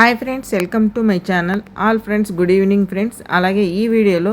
Hi friends welcome to my channel all friends good evening friends అలాగే ఈ వీడియోలో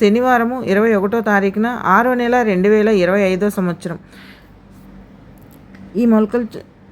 శనివారము ఇరవై ఒకటో తారీఖున ఆరో నెల రెండు వేల ఇరవై ఐదో సంవత్సరం. ఈ మొలకలు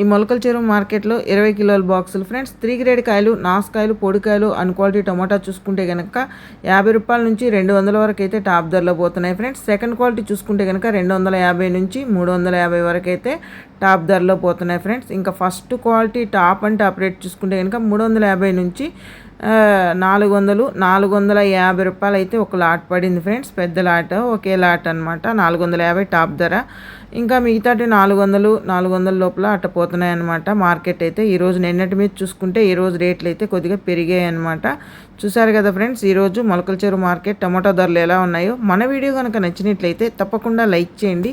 ఈ మొలకల చెరువు మార్కెట్లో ఇరవై కిలోల బాక్సులు. ఫ్రెండ్స్ త్రీ గ్రేడ్ కాయలు నాసుకాయలు పొడికాయలు అన్ క్వాలిటీ టమాటా చూసుకుంటే కనుక యాభై రూపాయల నుంచి రెండు వందల వరకు అయితే టాప్ ధరలో పోతున్నాయి. ఫ్రెండ్స్ సెకండ్ క్వాలిటీ చూసుకుంటే కనుక రెండు వందల యాభై నుంచి మూడు వందల యాభై వరకు అయితే టాప్ ధరలో పోతున్నాయి ఫ్రెండ్స్. ఇంకా first quality top and top rate చూసుకుంటే కనుక మూడు వందల యాభై నుంచి నాలుగు వందలు నాలుగు వందల యాభై రూపాయలు అయితే ఒక లాట్ పడింది ఫ్రెండ్స్. పెద్ద లాట్ ఒకే లాట్ అనమాట నాలుగు వందల యాభై టాప్ ధర. ఇంకా మిగతాటి నాలుగు వందలు నాలుగు వందల లోపల అట్ట పోతున్నాయి అనమాట మార్కెట్ అయితే ఈరోజు నిన్నటి మీద చూసుకుంటే ఈరోజు రేట్లు అయితే కొద్దిగా పెరిగాయి అనమాట చూసారు కదా ఫ్రెండ్స్ ఈరోజు మొలకల చెరువు మార్కెట్ టమాటో ధరలు ఎలా ఉన్నాయో. మన వీడియో కనుక నచ్చినట్లయితే తప్పకుండా లైక్ చేయండి.